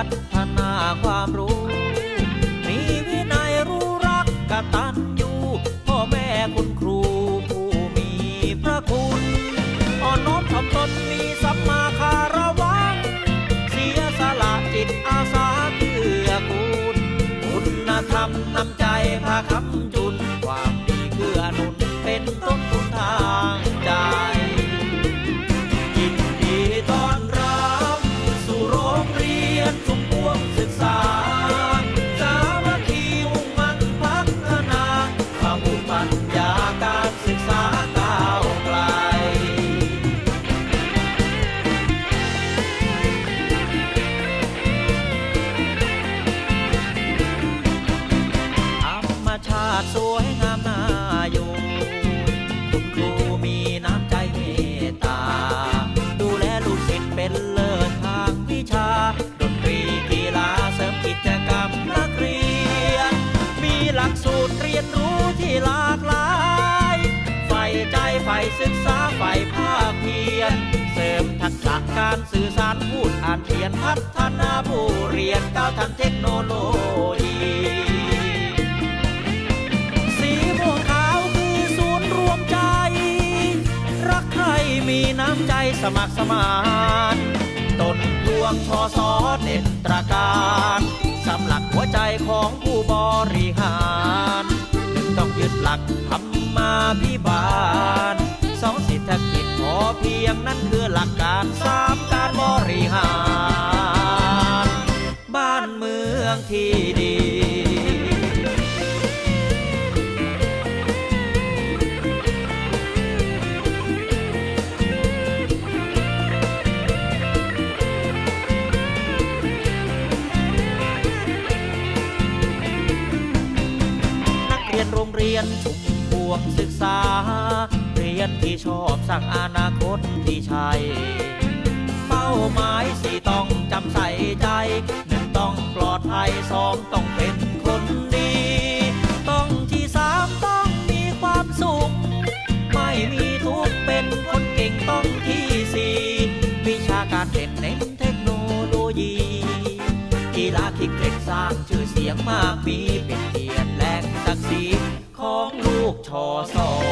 พัฒนาความรู้ มีวินัยรู้รักกตัญญูพ่อแม่คุณครูผู้มีพระคุณอ่อนน้อมถ่อมตนมีสัมมาคารวะเสียสละจิตอาสาเพื่อคุณคุณธรรมนำใจพาคำจุ สวยงามน่าอยู่คุณครูมีน้ำใจเมตตา ดูแลลูกศิษย์เป็นเลิศทางวิชา ดนตรีกีฬาเสริมกิจกรรมนักเรียน มีหลักสูตรเรียนรู้ที่หลากหลายใฝ่ใจใฝ่ศึกษาใฝ่ภาคเพียร เสริมทักษะการสื่อสารพูดอ่านเขียนพัฒนาผู้เรียนก้าวทันเทคโนโลยี ใจสมัครสมานต้นดวงชอสอเด็ดตราการสำหลักหัวใจของผู้บริหารหนึ่งต้องยึดหลักธรรมาพิบาลสองเศรษฐกิจพอเพียงนั่นคือหลักการสามการบริ ยนโรงเรียนชุมพวงศึกษา เรียนที่ชอบสร้างอนาคตที่ใช่เป้าหมายสี่ต้องจำใส่ใจหนึ่งต้องปลอดภัยสองต้องเป็นคนดี ต้องที่สามต้องมีความสุข ไม่มีทุกข์เป็นคนเก่งต้องที่สี่วิชาการเด่นเน้นเทคโนโลยีกีฬาคิกเก็ตสร้างชื่อเสียงมากมีเป็นเกียรติแล สีของลูกชอสอง